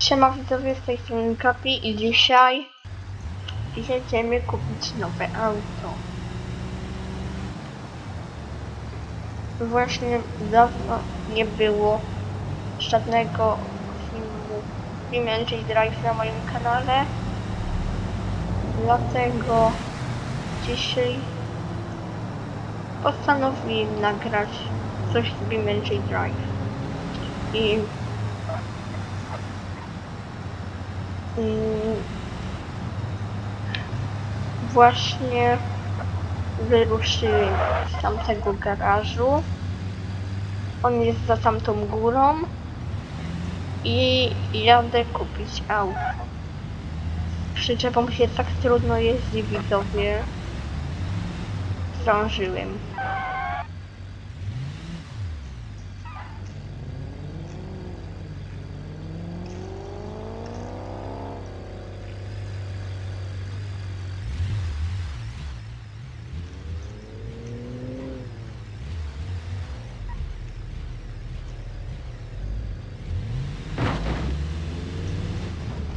Siema widzowie, z tej strony Kapi i dzisiaj jedziemy kupić nowe auto. Właśnie dawno nie było żadnego filmu Fremantle Drive na moim kanale. Dlatego dzisiaj postanowiłem nagrać coś z Fremantle Drive. I Mm, Właśnie wyruszyłem z tamtego garażu. On jest za tamtą górą. I jadę kupić auto. Przyczepą się tak trudno jeździ widzowie. Zdążyłem.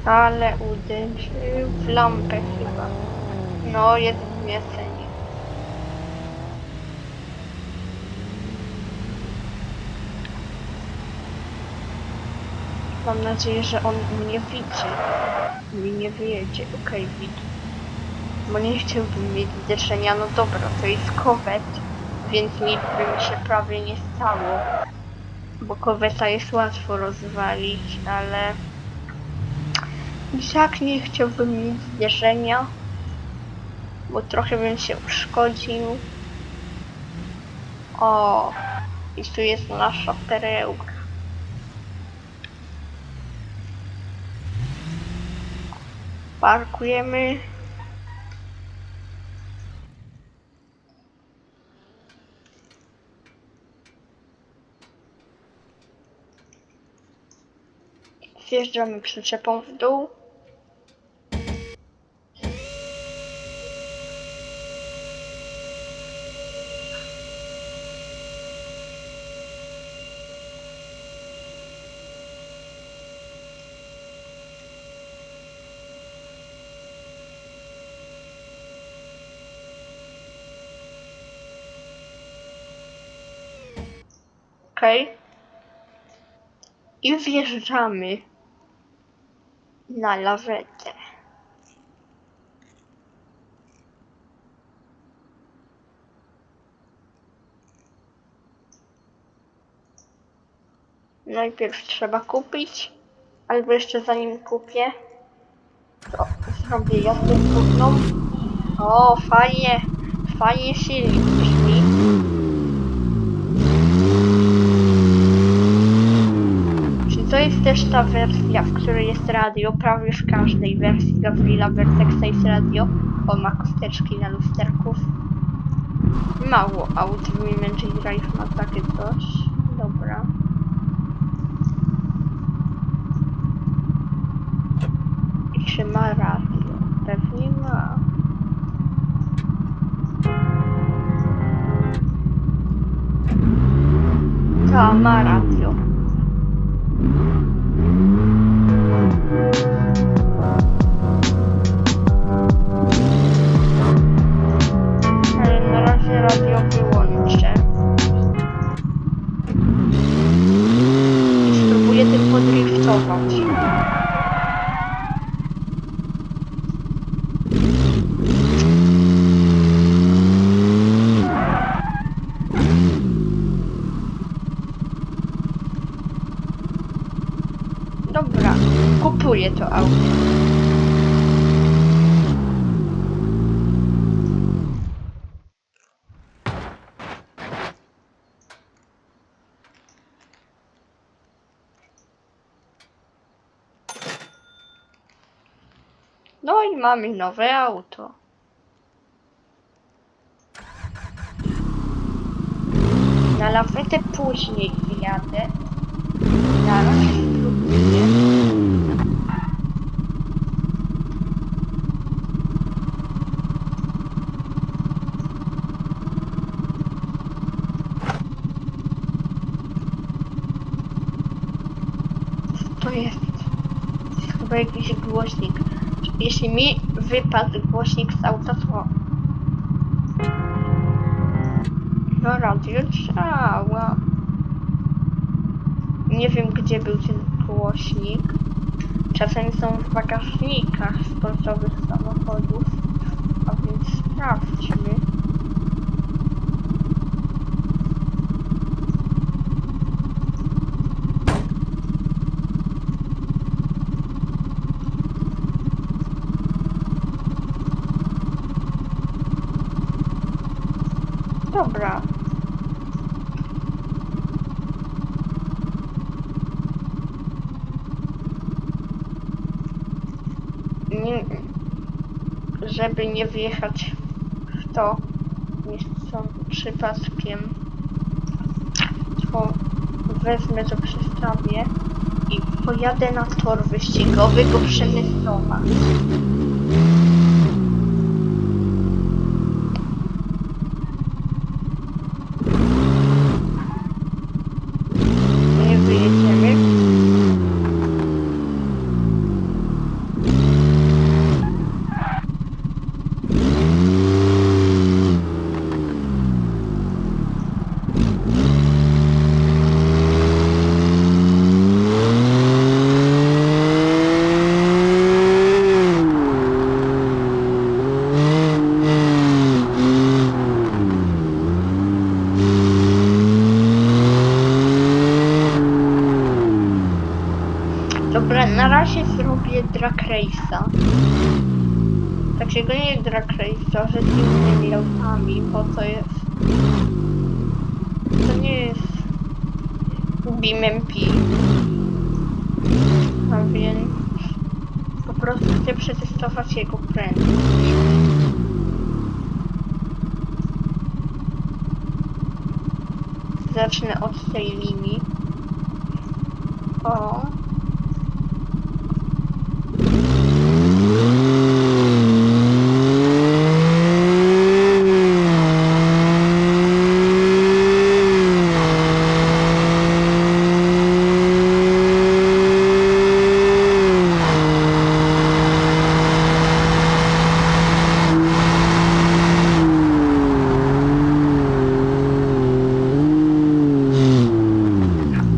Ale uderzył w lampę chyba. No, jest zmiecenie. Mam nadzieję, że on mnie widzi. Mi nie wyjedzie. Okej, widzi. Bo nie chciałbym mieć zderzenia. No dobra, to jest kowet, więc nic by mi się prawie nie stało. Bo koweta jest łatwo rozwalić, ale... I nie chciałbym mieć zderzenia, bo trochę bym się uszkodził. O, i tu jest nasza perełka. Parkujemy. Zjeżdżamy przyczepą w dół. I wjeżdżamy na lawetę. Najpierw trzeba kupić, albo jeszcze zanim kupię, to zrobię jazdę górną. O, fajnie, fajnie silnik brzmi. Czy to jest też ta wersja, w której jest radio? Prawie w każdej wersji Gavrila Vertexa jest radio. On ma kosteczki na lusterków. Mało aut w Elementary Drive ma takie coś. Dobra. I czy ma radio? Pewnie ma. Ta ma radio. Mamy nowe auto. Na lawetę później wyjadę. Na razie spróbuję. To jest? chyba jakiś głośnik. Jeśli mi wypadł głośnik z auta, to... No radio działa. Nie wiem, gdzie był ten głośnik. Czasem są w bagażnikach sportowych samochodów. A więc sprawdźmy. Dobra. Nie, żeby nie wjechać w to miejscowym przypadkiem, to wezmę to przestawię i pojadę na tor wyścigowy go Przemysłowa. Nie wyjedziemy. Dobra, na razie zrobię drag race'a. Takiego nie drag race'a, że z innymi autami, bo to jest... To nie jest... BeamMP. A więc... Po prostu chcę przetestować jego prędkość. Zacznę od tej linii. O.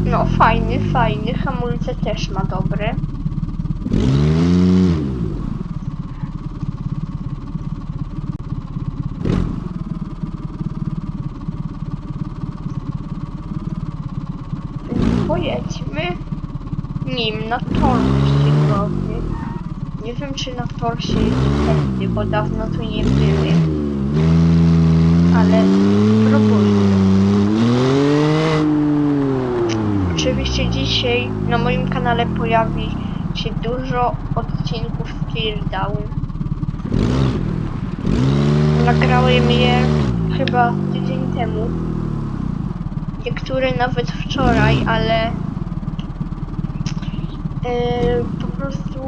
No fajny, fajny. Hamulce też ma dobre. Więc Pojedźmy nim na tor wyścigowy. Nie wiem czy na tor się tędy, bo dawno tu nie były. Ale spróbujmy. Oczywiście dzisiaj na moim kanale pojawi się dużo odcinków Teardown. Nagrałem je chyba tydzień temu. Niektóre nawet wczoraj, ale yy, po prostu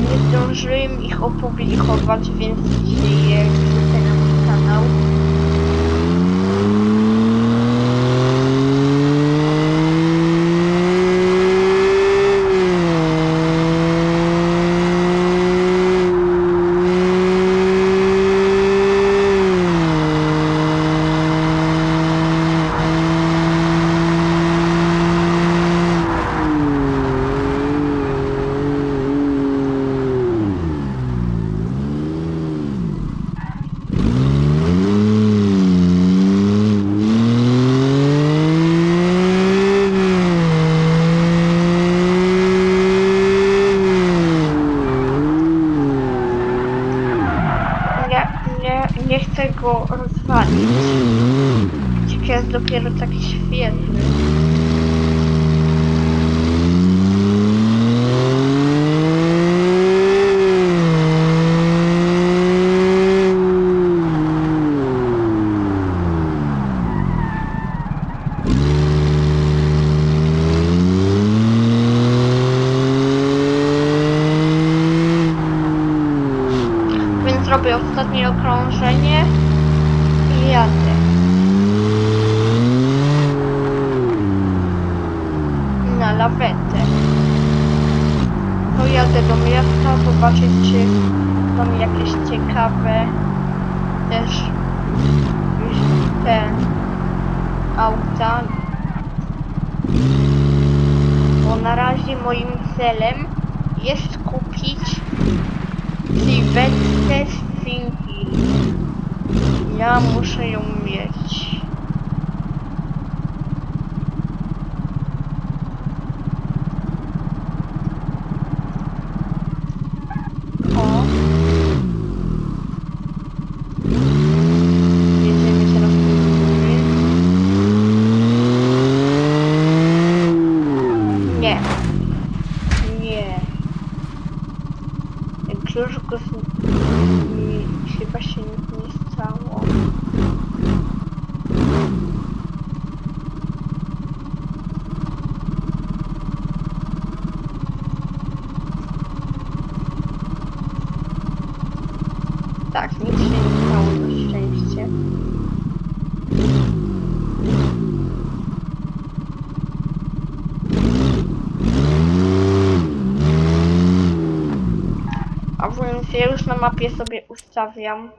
nie zdążyłem ich opublikować, więc je wrzucę na mój kanał. Nie, nie, chcę go rozwalić. Dzik jest dopiero taki świetny. Więc robię ostatnie okrążenie i jadę. Na lawetę. Pojadę do miasta, zobaczyć czy są jakieś ciekawe też te auta. Bo na razie moim celem jest kupić Sylvester Single. Ja muszę ją mieć. O. Jedziemy teraz do góry. Nie. Nie. Jak już go z... mi chyba się nic nie stało. Tak, nic się nie stało na szczęście. Więc ja już na mapie sobie ustawiam.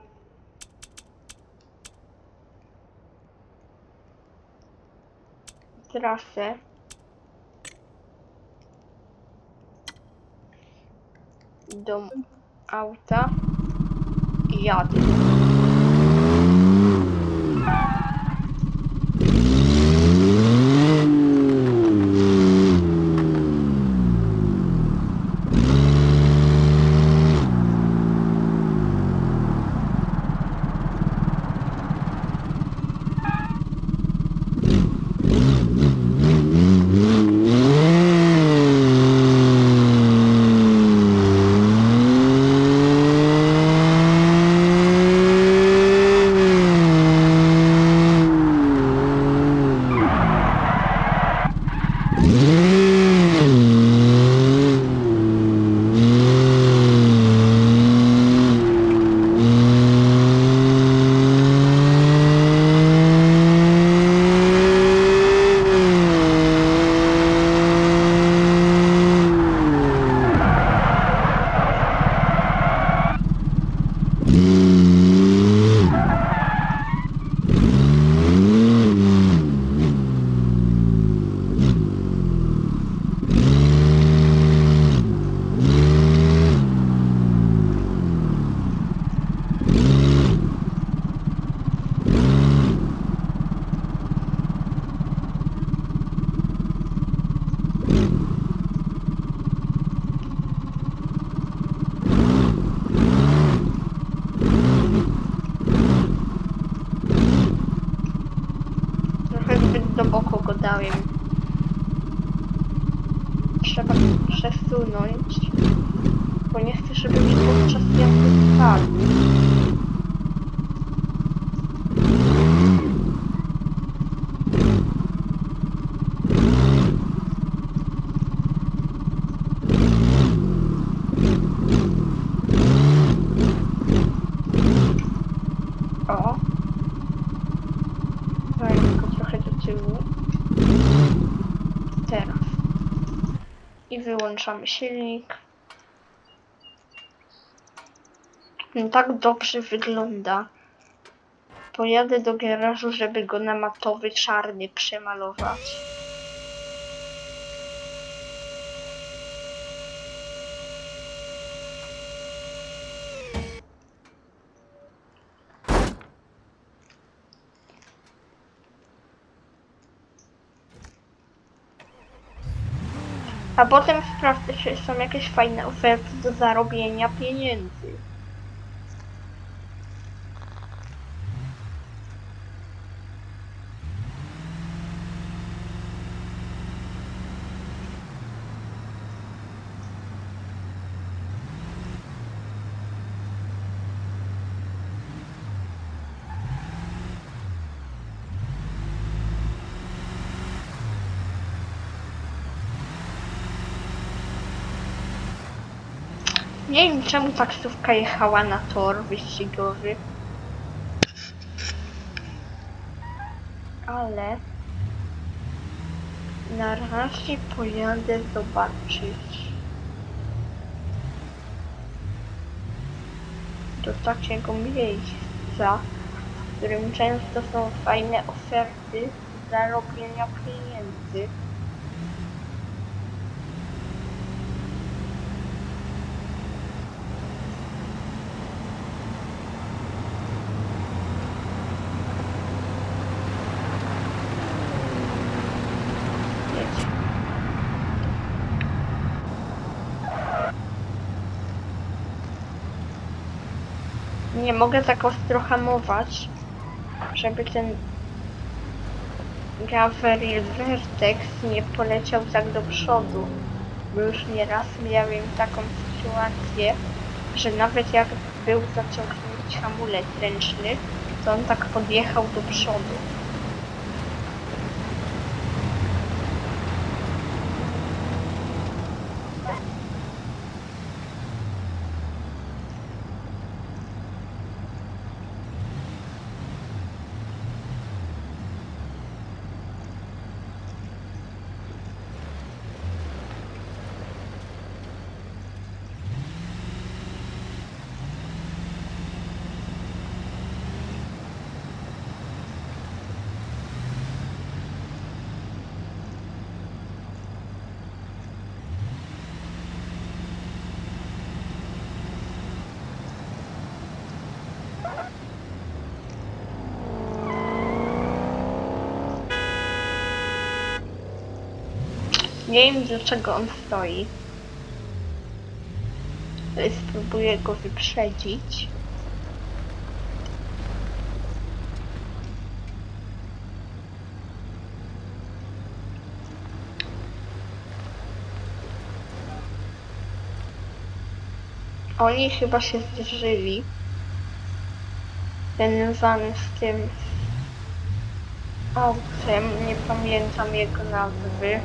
Trasę. Do auta i jadę. Przesunąć, bo nie chcę, żeby mi podczas jazdy spadł. O. Daj go trochę do tyłu. Teraz. I wyłączamy silnik. No tak dobrze wygląda. Pojadę do garażu, żeby go na matowy czarny przemalować. A potem sprawdzę, czy są jakieś fajne oferty do zarobienia pieniędzy. czemu taksówka jechała na tor wyścigowy? Ale na razie pojadę zobaczyć do takiego miejsca, w którym często są fajne oferty zarobienia pieniędzy. Nie mogę tak ostro hamować, żeby ten Gabriel Vertex nie poleciał tak do przodu. Bo już nieraz miałem taką sytuację, że nawet jak był zaciągnięty hamulec ręczny, to on tak podjechał do przodu. Nie wiem dlaczego on stoi. Spróbuję go wyprzedzić. Oni chyba się zderzyli. Ten van z tym autem, nie pamiętam jego nazwy.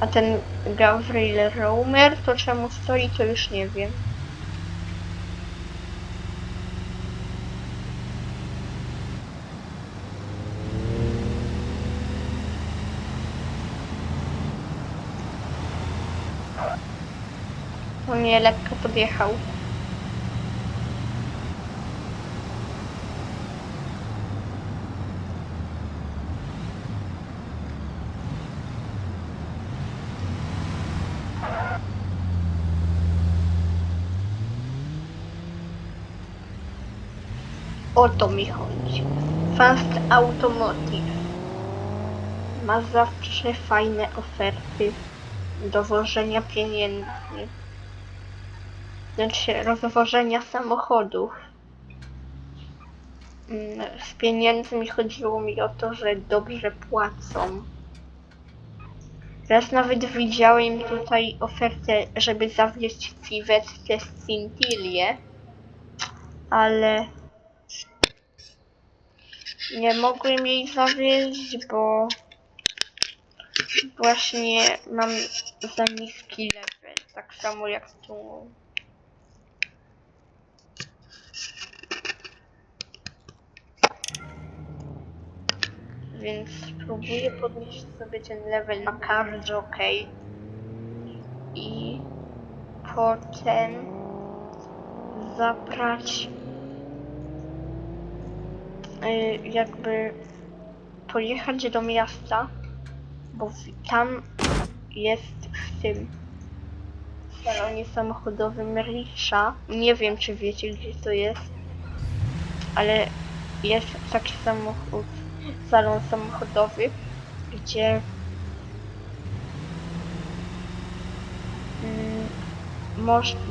A ten Gabriel Romer, to czemu stoi, to już nie wiem. On mnie lekko podjechał. O to mi chodzi. Fast Automotive ma zawsze fajne oferty dowożenia pieniędzy. Znaczy rozwożenia samochodów. Mm, Z pieniędzmi chodziło mi o to, że dobrze płacą. Raz nawet widziałem tutaj ofertę, żeby zawieźć Civetkę z Cintilię, ale nie mogłem jej zawieźć, bo właśnie mam za niski level, tak samo jak tu. Więc spróbuję podnieść sobie ten level na każdy ok. I potem zabrać jakby pojechać do miasta, bo tam jest w tym salonie samochodowym Risha. Nie wiem, czy wiecie, gdzie to jest, ale jest taki samochód, salon samochodowy, gdzie mm,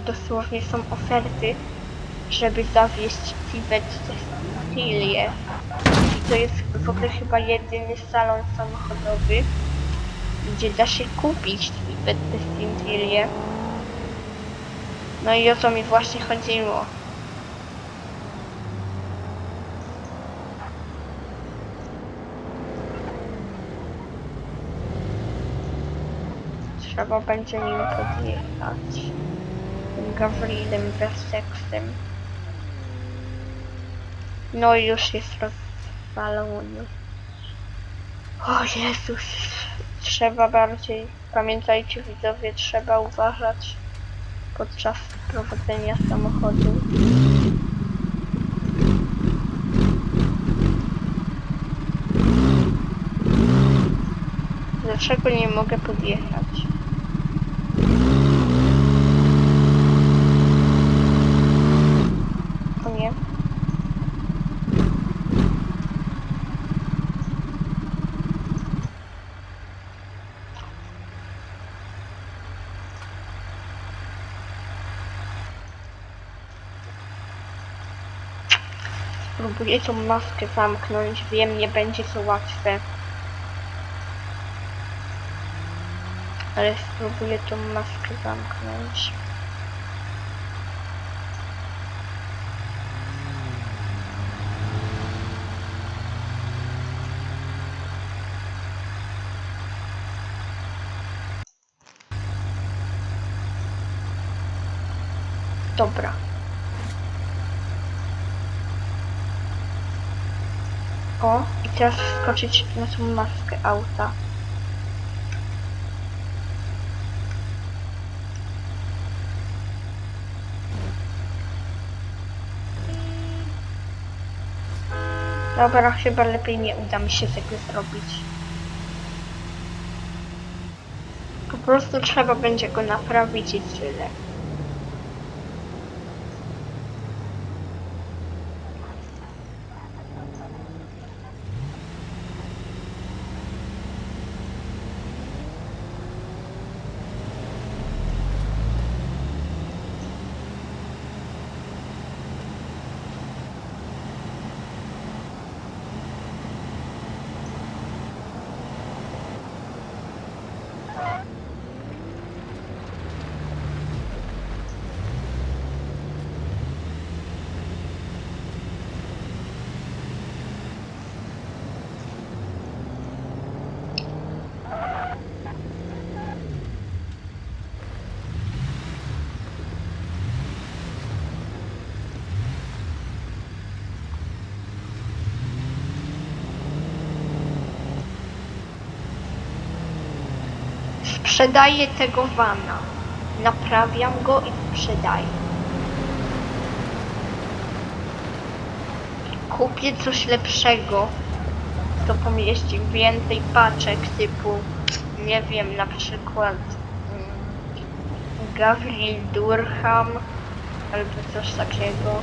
dosłownie są oferty, żeby zawieźć Tibet Textilię. I to jest w ogóle chyba jedyny salon samochodowy, gdzie da się kupić Tibet Textilię. No i o to mi właśnie chodziło. Trzeba będzie nim podjechać. Gawrilem Vertexem. No i już jest rozwalony. O Jezus. Trzeba bardziej, pamiętajcie widzowie, trzeba uważać podczas prowadzenia samochodu. Dlaczego nie mogę podjechać? O nie. Spróbuję tą maskę zamknąć. Wiem, nie będzie to łatwe. Ale spróbuję tą maskę zamknąć. Dobra. O, i teraz skoczyć na tą maskę auta. Dobra, chyba lepiej nie uda mi się tego zrobić. Po prostu trzeba będzie go naprawić i tyle. Sprzedaję tego vana. Naprawiam go i sprzedaję. Kupię coś lepszego. To pomieści więcej paczek typu, nie wiem, na przykład mm, Gavril Durham albo coś takiego.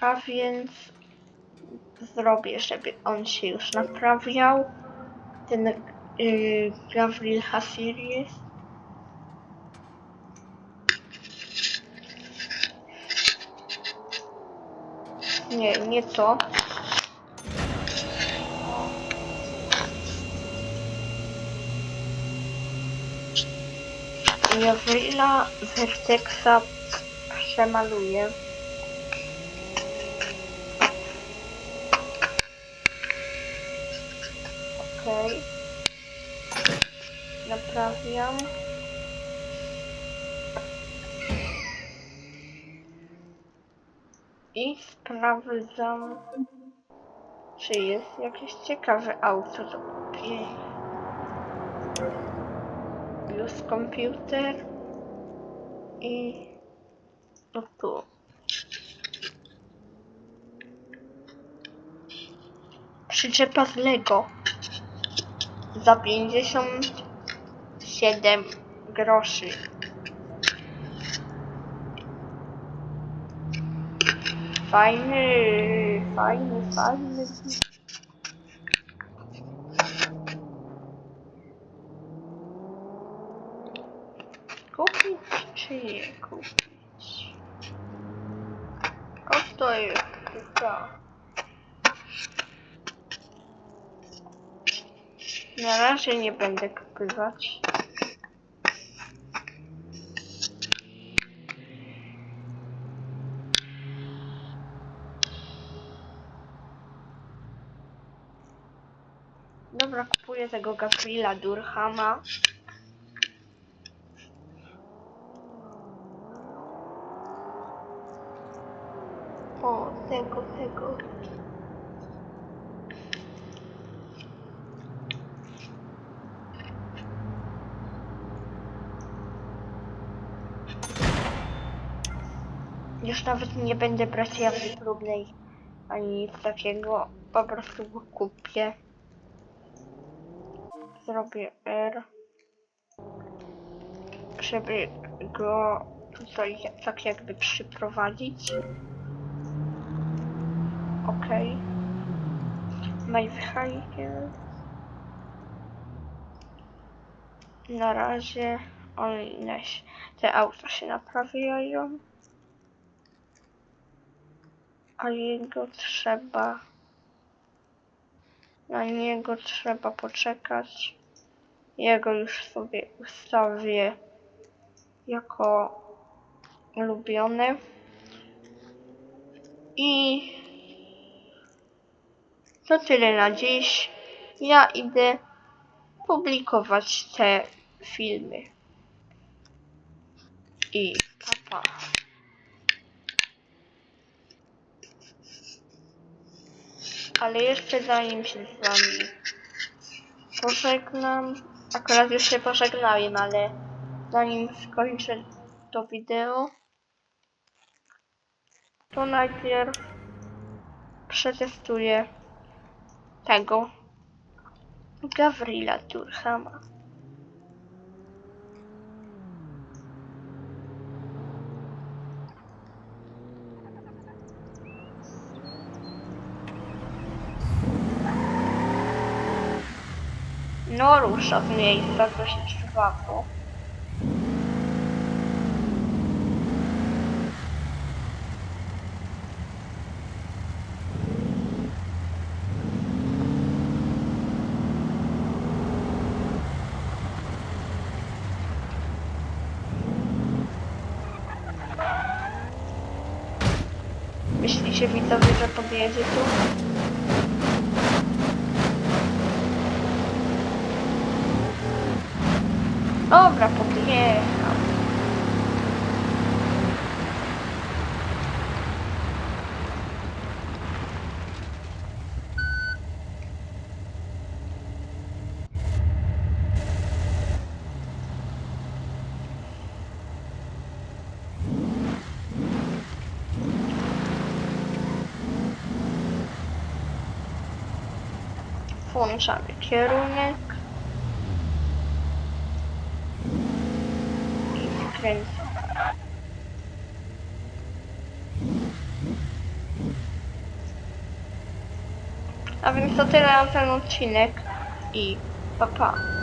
A więc zrobię, żeby on się już naprawiał. Ten yy, Gavril Hasir. Nie, nie to. Jawrila Vertexa przemaluję. Okej. Naprawiam. I sprawdzam, czy jest jakieś ciekawe auto do kupienia. Plus komputer i no tu. Przyczepa z Lego za 57 groszy. Fajny, fajny, fajny. Kupić czy nie kupić? O to jest tylko. Na razie nie będę kupywać. Dobra, kupuję tego Gabriela Durhama. O, tego, tego. Już nawet nie będę brać jawny próbnej ani nic takiego. Po prostu go kupię. Zrobię R. Żeby go tutaj tak jakby przyprowadzić. Okej. My vehicle. Na razie one się, te auta się naprawiają. A jego trzeba. Na niego trzeba poczekać. Jego już sobie ustawię jako ulubione. I to tyle na dziś. Ja idę publikować te filmy. I papa. Ale jeszcze zanim się z wami pożegnam, akurat już się pożegnałem, ale zanim skończę to wideo, to najpierw przetestuję tego Gavrila Durhama. No rusza z miejsca, co się trwało. Myślicie widzowie, że podjedzie tu? Dobra, podjechał. Włączamy kierunek. A więc to tyle na ten odcinek i pa pa.